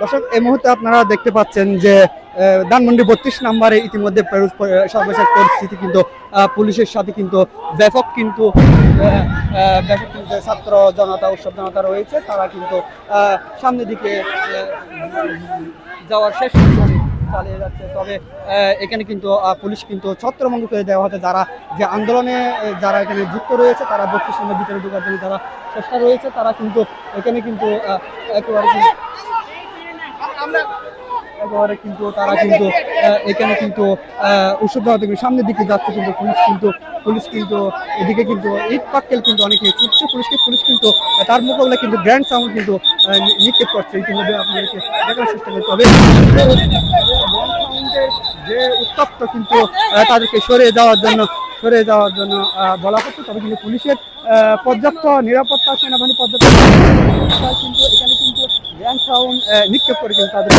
দর্শক, এই মুহূর্তে আপনারা দেখতে পাচ্ছেন যে ধানমন্ডি বত্রিশ নাম্বারে ইতিমধ্যে সর্বশেষ পরিস্থিতি কিন্তু পুলিশের সাথে কিন্তু ব্যাপক কিন্তু ব্যাপক কিন্তু ছাত্র জনতা, উৎসব জনতা রয়েছে। তারা কিন্তু সামনের দিকে যাওয়ার শেষ চালিয়ে যাচ্ছে। তবে এখানে কিন্তু পুলিশ কিন্তু ছত্রভঙ্গ করে দেওয়া হচ্ছে যারা যে আন্দোলনে যারা এখানে যুক্ত রয়েছে, তারা নম্বর ভিতরে ঢোকার জন্য যারা চেষ্টা রয়েছে, তারা কিন্তু এখানে কিন্তু একেবারে কিন্তু- কিন্তু তারা কিন্তু এখানে কিন্তু উৎসব থেকে সামনের দিকে যাচ্ছে কিন্তু পুলিশ কিন্তু পুলিশ কিন্তু এদিকে কিন্তু, ইট পাক্কেল কিন্তু অনেকে ছুটছে পুলিশকে, পুলিশ কিন্তু, তার মোকাবেলায় কিন্তু গ্র্যান্ড সাউন্ড কিন্তু নিক্ষেপ করছে ইতিমধ্যে আপনাদেরকে দেখার চেষ্টা করতে হবে। যে উত্তপ্ত কিন্তু তাদেরকে সরে যাওয়ার জন্য সরে যাওয়ার জন্য বলা হচ্ছে, তবে কিন্তু পুলিশের পর্যাপ্ত নিরাপত্তা, সেনাবাহিনী পর্যাপ্ত কিন্তু গ্র্যান্ড সাউন্ড নিক্ষেপ কিন্তু তাদের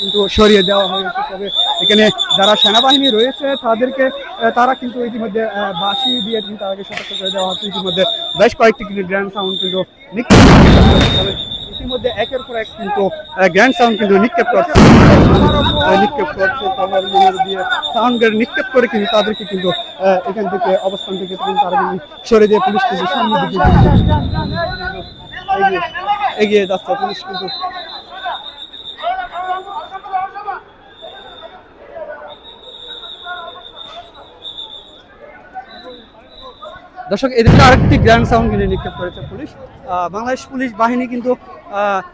কিন্তু সরিয়ে দেওয়া হয়েছে, তবে এখানে যারা সেনাবাহিনী রয়েছে, তাদেরকে তারা কিন্তু ইতিমধ্যে বাঁশি দিয়ে কিন্তু তাদেরকে সতর্ক করে দেওয়া হচ্ছে। ইতিমধ্যে বেশ কয়েকটি কিন্তু গ্র্যান্ড সাউন্ড কিন্তু নিক্ষেপ ইতিমধ্যে একের পর এক কিন্তু গ্র্যান্ড সাউন্ড কিন্তু নিক্ষেপ করছে। নিক্ষেপ করছে তারপর মনের দিয়ে। সাউন্ড নিক্ষেপ করে কিন্তু তাদেরকে কিন্তু এখান থেকে অবস্থান থেকে কিন্তু তারা কিন্তু সরে দিয়ে পুলিশ কিন্তু সামনে দিকে এগিয়ে যাচ্ছে। পুলিশ কিন্তু দর্শক, এদিকে আরেকটি গ্র্যান্ড সাউন্ড কিন্তু নিক্ষেপ করেছে পুলিশ বাংলাদেশ পুলিশ বাহিনী কিন্তু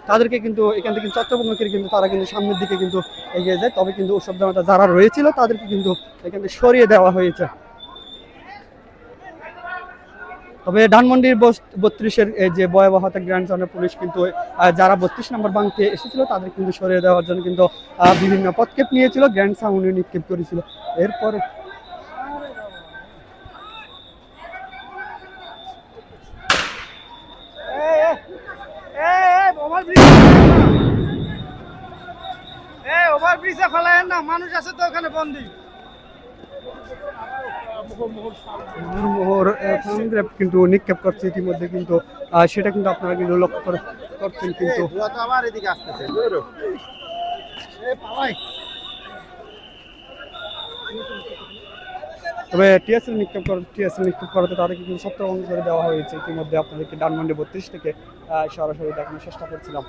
তাদেরকে কিন্তু এখান থেকে চট্টগ্রাম থেকে কিন্তু তারা কিন্তু সামনের দিকে কিন্তু এগিয়ে যায়। তবে কিন্তু উৎসব জনতা যারা রয়েছিল, তাদেরকে কিন্তু এখান থেকে সরিয়ে দেওয়া হয়েছে। তবে ধানমন্ডির বত্রিশের যে ভয়াবহতা গ্র্যান্ড সাউন্ডের পুলিশ কিন্তু যারা বত্রিশ নম্বর বাংতে এসেছিল, তাদের কিন্তু সরিয়ে দেওয়ার জন্য কিন্তু বিভিন্ন পদক্ষেপ নিয়েছিল গ্র্যান্ড সাউন্ডে নিক্ষেপ করেছিল। এরপরে ওভারব্রিজে ফেলায় না মানুষ আছে তো ওখানে বন্দি। মোহর সংগ্রাম কিন্তু নিক্ষেপ করছে ইতিমধ্যে কিন্তু সেটা কিন্তু আপনারা কিন্তু লক্ষ্য করে করছেন কিন্তু। আমার এদিকে আসতেছে। তবে টিএসএল নিক্ষেপ করে টিএসএল নিক্ষেপ করাতে তাদেরকে কিন্তু সত্য করে দেওয়া হয়েছে। ইতিমধ্যে আপনাদেরকে ডানমন্ডে বত্রিশ থেকে সরাসরি দেখানোর চেষ্টা করছিলাম।